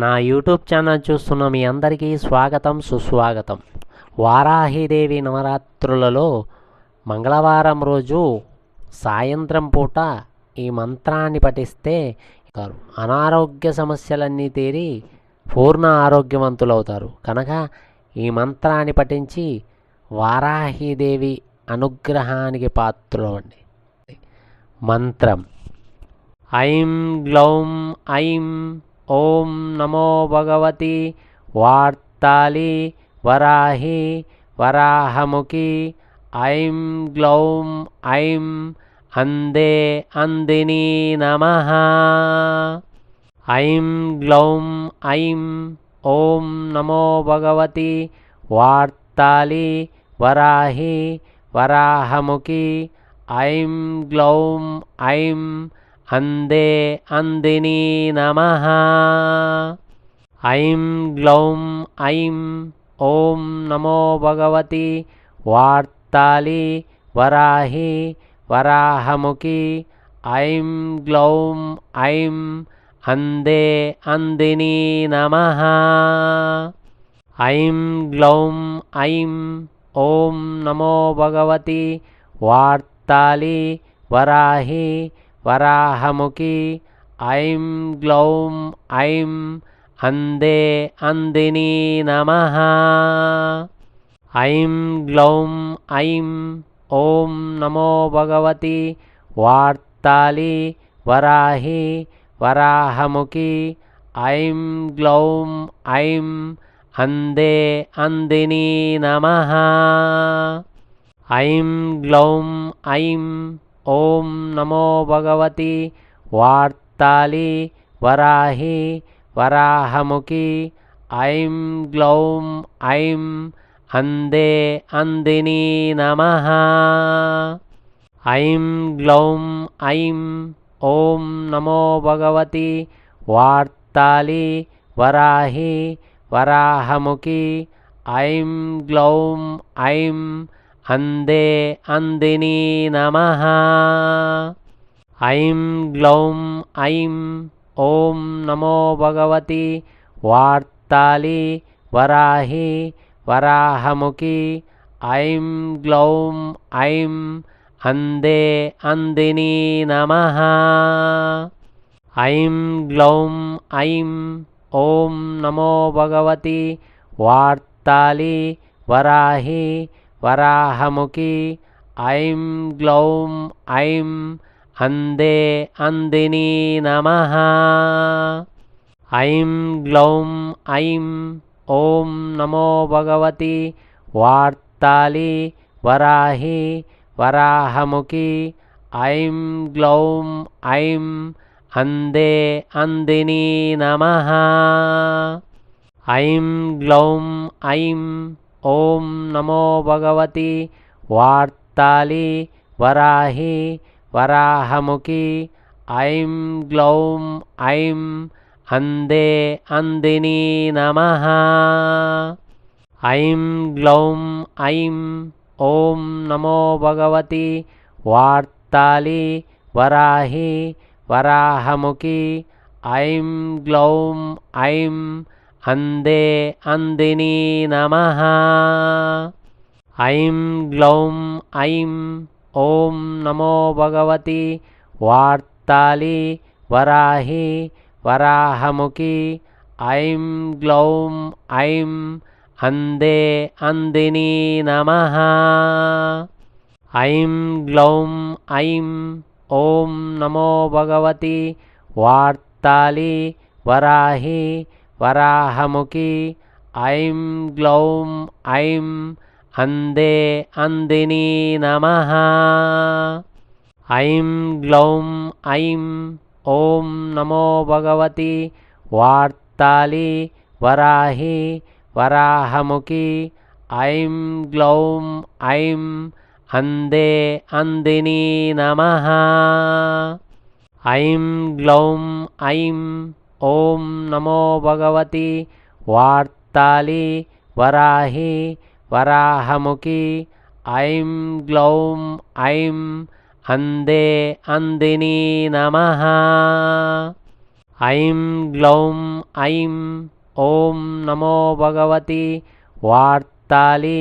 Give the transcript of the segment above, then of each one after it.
నా YouTube channel చూస్తున్న మీ అందరికీ స్వాగతం సుస్వాగతం. వారాహిదేవి నవరాత్రులలో మంగళవారం రోజు సాయంత్రం పూట ఈ మంత్రాన్ని పఠిస్తే అనారోగ్య సమస్యలన్నీ తీరి పూర్ణ ఆరోగ్యవంతులవుతారు. కనుక ఈ మంత్రాన్ని పఠించి వారాహిదేవి అనుగ్రహానికి పాత్రులవండి మంత్రం. ఐం గ్లౌం ఐం ఓం నమో భగవతి వార్తాలి వరాహి వరాహముఖి ఐం గ్లౌం ఐం అందే అందిని నమ ఐం గ్లౌం ఐం ఓం నమో భగవతి వార్తాలి వరాహి వరాహముఖి ఐం గ్లౌం ఐం అందే అందిని నమ. ఐం గ్లౌం ఐం ఓం నమో భగవతి వార్తాలి వరాహి వరాహముఖి. ఐం గ్లౌం ఐం అందే అందిని నమ. ఐం గ్లౌం ఐం ఓం నమో భగవతి వార్తాలి వరాహి వరాహముఖి ఐం గ్లౌం ఐం అందే అందిని నమ. ఐం గ్లౌం ఐం ఓం నమో భగవతి వార్తాలి వరాహి వరాహముఖి ఐం గ్లౌం ఐం అందే అందిని నమ. ఐం గ్లౌం ఐం ఓం నమో భగవతి వార్తాలి వరాహి వరాహముఖి ఐం గ్లౌం ఐం అందే అందిని నమ ఐం గ్లౌం ఐం ఓం నమో భగవతి వార్తాలి వరాహి వరాహముఖి ఐం గ్లౌం ఐం అందే అందిని నమ। ఐం గ్లౌం ఐం ఓం నమో భగవతి వార్తాలి వరాహి వరాహముఖి। ఐం గ్లౌం ఐం అందే అందిని నమ। ఐం గ్లౌం ఐం ఓం నమో భగవతి వార్తాలి వరాహి వరాహముఖి ఐం గ్లౌం ఐం అందే అందిని నమ. ఐం గ్లౌం ఐం ఓం నమో భగవతి వార్తాలి వరాహి వరాహముఖి ఐం గ్లౌం ఐం అందే అందిని నమ. ఐం గ్లౌం ఐం ఓం నమో భగవతి వార్తాలి వరాహి వరాహముఖి. ఐం గ్లౌం ఐం అందే అందిని నమ. ఐం గ్లౌం ఐం ఓం నమో భగవతి వార్తాలి వరాహి వరాహముఖి. ఐం గ్లౌం ఐం అందే అందిని నమ। ఐం గ్లౌం ఐం ఓం నమో భగవతి వార్తాలి వరాహి వరాహముఖి। ఐం గ్లౌం ఐం అందే అందిని నమ। ఐం గ్లౌం ఐం ఓం నమో భగవతి వార్తాలి వరాహి వరాహముఖి ఐం గ్లౌం ఐం అందే అందిని నమ. ఐం గ్లౌం ఐం ఓం నమో భగవతి వార్తాలి వరాహి వరాహముఖి ఐం గ్లౌం ఐం అందే అందిని నమ. ఐం గ్లౌం ఐం ఓం నమో భగవతి వార్తాలి వరాహి వరాహముఖి ఐం గ్లౌం ఐం అందే అందిని నమ ఐం గ్లౌం ఐం ఓం నమో భగవతి వార్తాలి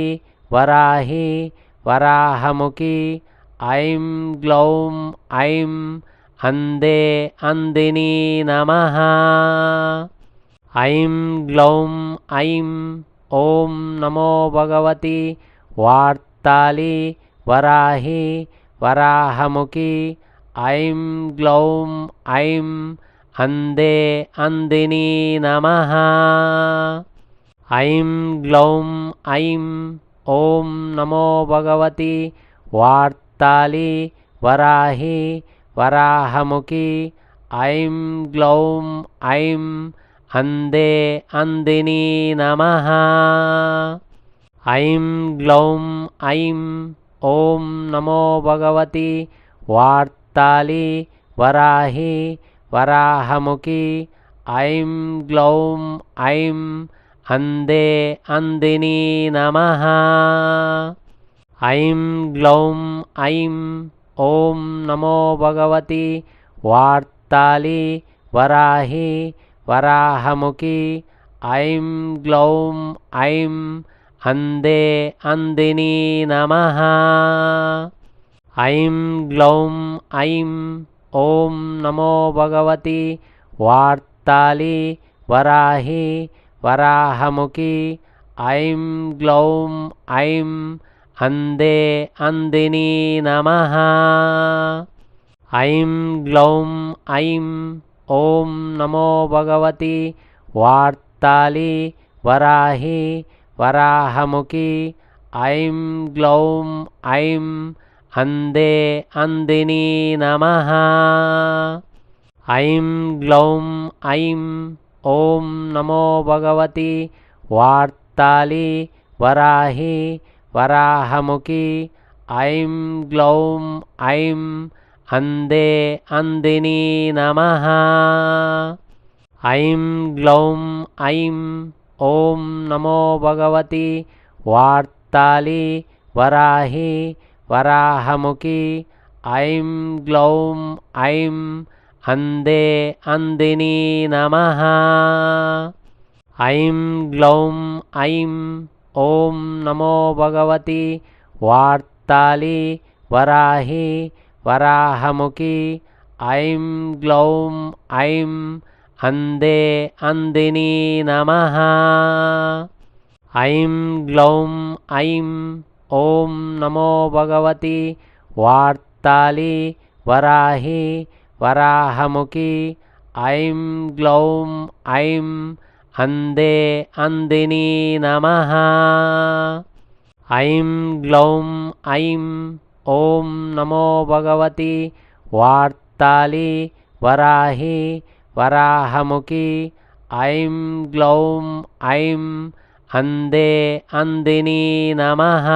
వరాహి వరాహముఖి ఐం గ్లౌం ఐం అందే అందిని నమ. ఐం గ్లౌం ఐం ఓం నమో భగవతి వార్తాలి వరాహి వరాహముఖి. ఐం గ్లౌం ఐం అందే అందిని నమ. ఐం గ్లౌం ఐం ఓం నమో భగవతి వార్తాలి వరాహి వరాహముఖి ఐం గ్లౌం ఐం అందే అందిని నమ. ఐం గ్లౌం ఐం ఓం నమో భగవతి వార్తాలి వరాహి వరాహముఖి ఐం గ్లౌం ఐం అందే అందిని నమ. ఐం గ్లౌం ఐం ఓం నమో భగవతి వార్తాళి వరాహి వరాహముఖి ఐం గ్లౌం ఐం అందే అందిని నమ ఐం గ్లౌం ఐం ఓం నమో భగవతి వార్తాళి వరాహి వరాహముఖి ఐం గ్లౌం ఐం అందే అందిని నమ। ఐం గ్లౌం ఐం ఓం నమో భగవతి వార్తాలి వరాహి వరాహముఖి। ఐం గ్లౌం ఐం అందే అందిని నమ। ఐం గ్లౌం ఐం ఓం నమో భగవతి వార్తాలి వరాహి వరాహముఖి ఐం గ్లౌం ఐం అందే అందిని నమ. ఐం గ్లౌం ఐం ఓం నమో భగవతి వార్తాలి వరాహి వరాహముఖి ఐం గ్లౌం ఐం అందే అందిని నమ. ఐం గ్లౌం ఐం ఓం నమో భగవతి వార్తాలి వరాహి వరాహముఖి ఐం గ్లౌం ఐం అందే అందిని నమ ఐం గ్లౌం ఐం ఓం నమో భగవతి వార్తాలి వరాహి వరాహముఖి ఐం గ్లౌం ఐం अन्धे अन्दिनी नमः। ऐं ग्लौं ऐं ॐ नमो भगवति वार्ताली वराहि वराहमुखी। ऐं ग्लौं ऐं अन्धे अन्दिनी नमः